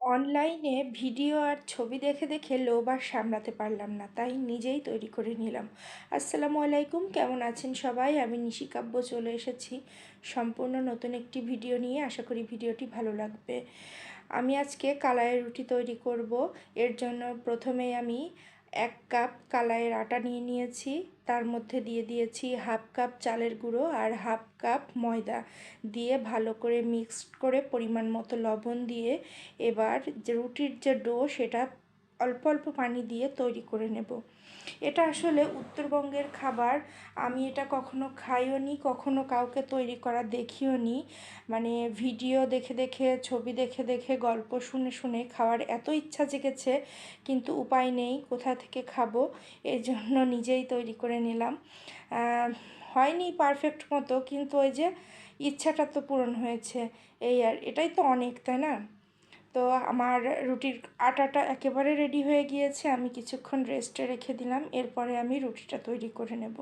অনলাইনে ভিডিও আর ছবি দেখে দেখে লোভ আর সামলাতে পারলাম না, তাই নিজেই তৈরি করে নিলাম। আসসালামু আলাইকুম, কেমন আছেন সবাই? আমি নিশিকাব্য চলে এসেছি সম্পূর্ণ নতুন একটি ভিডিও নিয়ে। আশা করি ভিডিওটি ভালো লাগবে। আমি আজকে কালাইয়ের রুটি তৈরি করব। এর জন্য প্রথমে আমি এক কাপ কালাইয়ের আটা নিয়ে নিয়েছি। তার মধ্যে দিয়ে দিয়েছি হাফ কাপ চালের গুঁড়ো আর হাফ কাপ ময়দা। দিয়ে ভালো করে মিক্সড করে পরিমাণ মতো লবণ দিয়ে এবার যে রুটির যে ডো সেটা অল্প অল্প পানি দিয়ে তৈরি করে নেব। এটা আসলে উত্তরবঙ্গের খাবার। আমি এটা কখনো খাইও নি, কখনো কাউকে তৈরি করা দেখিও নি। মানে ভিডিও দেখে দেখে, ছবি দেখে দেখে, গল্প শুনে শুনে খাওয়ার এত ইচ্ছা জেগেছে, কিন্তু উপায় নেই, কোথা থেকে খাব? এই জন্য নিজেই তৈরি করে নিলাম। হয়নি পারফেক্ট মতো, কিন্তু ওই যে ইচ্ছাটা তো পূরণ হয়েছে। এই আর, এটাই তো অনেক, তাই না? তো আমার রুটির আটাটা একেবারে রেডি হয়ে গিয়েছে, আমি কিছুক্ষণ রেস্টে রেখে দিলাম, এরপরে আমি রুটিটা তৈরি করে নেব।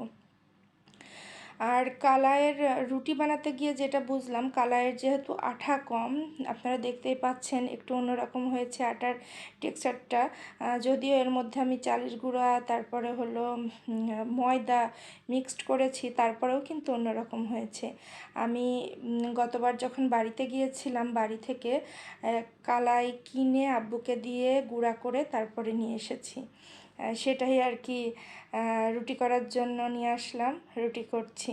আর কালায়ের রুটি বানাতে গিয়ে যেটা বুঝলাম কালায়ের যেহেতু আঠা কম, আপনারা দেখতেই পাচ্ছেন একটু অন্যরকম হয়েছে আটার টেক্সচারটা। যদিও এর মধ্যে আমি চালের গুঁড়া, তারপরে হলো ময়দা মিক্সড করেছি, তারপরেও কিন্তু অন্যরকম হয়েছে। আমি গতবার যখন বাড়িতে গিয়েছিলাম, বাড়ি থেকে কালাই কিনে আব্বুকে দিয়ে গুঁড়া করে তারপরে নিয়ে এসেছি। সেটাই আর কি রুটি করার জন্য নিয়ে আসলাম, রুটি করছি।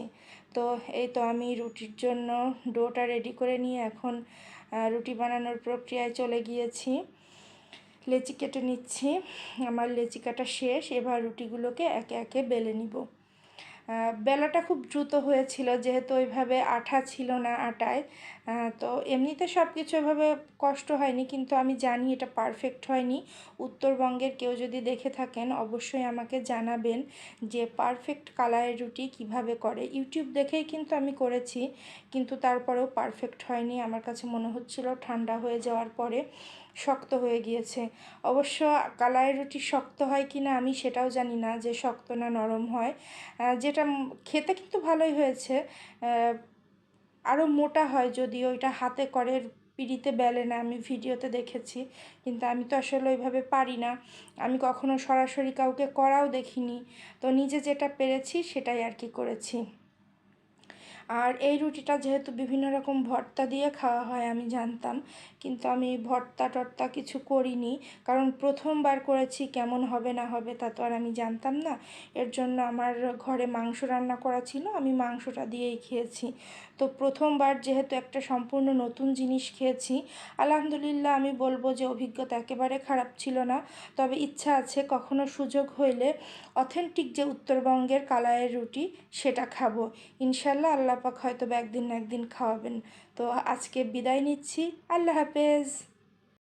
তো এই তো আমি রুটির জন্য ডোটা রেডি করে নিয়ে এখন রুটি বানানোর প্রক্রিয়ায় চলে গিয়েছি। লেচি কেটে নিচ্ছি, আমার লেচি কাটা শেষ, এবার রুটিগুলোকে একে একে বেলে নিব। বেলাটা খুব দ্রুত হয়েছিল, যেহেতু ওইভাবে আঠা ছিল না আটায়। তো এমনিতে সব কিছু এভাবে কষ্ট হয়নি, কিন্তু আমি জানি এটা পারফেক্ট হয়নি। উত্তরবঙ্গের কেউ যদি দেখে থাকেন, অবশ্যই আমাকে জানাবেন যে পারফেক্ট কালারের রুটি কীভাবে করে। ইউটিউব দেখেই কিন্তু আমি করেছি, কিন্তু তারপরেও পারফেক্ট হয়নি। আমার কাছে মনে হচ্ছিল ঠান্ডা হয়ে যাওয়ার পরে শক্ত হয়ে গিয়েছে। অবশ্য কালারের রুটি শক্ত হয় কি না আমি সেটাও জানি না যে শক্ত না নরম হয়। যেটা খেতে কিন্তু ভালোই হয়েছে। আরও মোটা হয় যদিও ওইটা হাতে করে, পিড়িতে বেলে না, আমি ভিডিওতে দেখেছি। কিন্তু আমি তো আসলে ওইভাবে পারি না। আমি কখনো সরাসরি কাউকে করাও দেখিনি। তো নিজে যেটা পেরেছি সেটাই আর কি করেছি। আর এই রুটিটা যেহেতু বিভিন্ন রকম ভর্তা দিয়ে খাওয়া হয়, আমি জানতাম। কিন্তু আমি ভর্তা টর্তা কিছু করিনি। কারণ প্রথমবার করেছি, কেমন হবে না হবে তা তো আর আমি জানতাম না। এর জন্য আমার ঘরে মাংস রান্না করা ছিল, আমি মাংসটা দিয়েই খেয়েছি। তো প্রথমবার যেহেতু একটা সম্পূর্ণ নতুন জিনিস খেয়েছি, আলহামদুলিল্লাহ আমি বলব যে অভিজ্ঞতা একেবারে খারাপ ছিল না। তবে ইচ্ছা আছে কখনো সুযোগ হইলে অথেন্টিক যে উত্তরবঙ্গের কালায়ের রুটি, সেটা খাব। ইনশাল্লাহ আল্লাহ পাক হয়তো একদিন না একদিন খাওয়াবেন। তো আজকে বিদায় নিচ্ছি। আল্লাহ হাফেজ।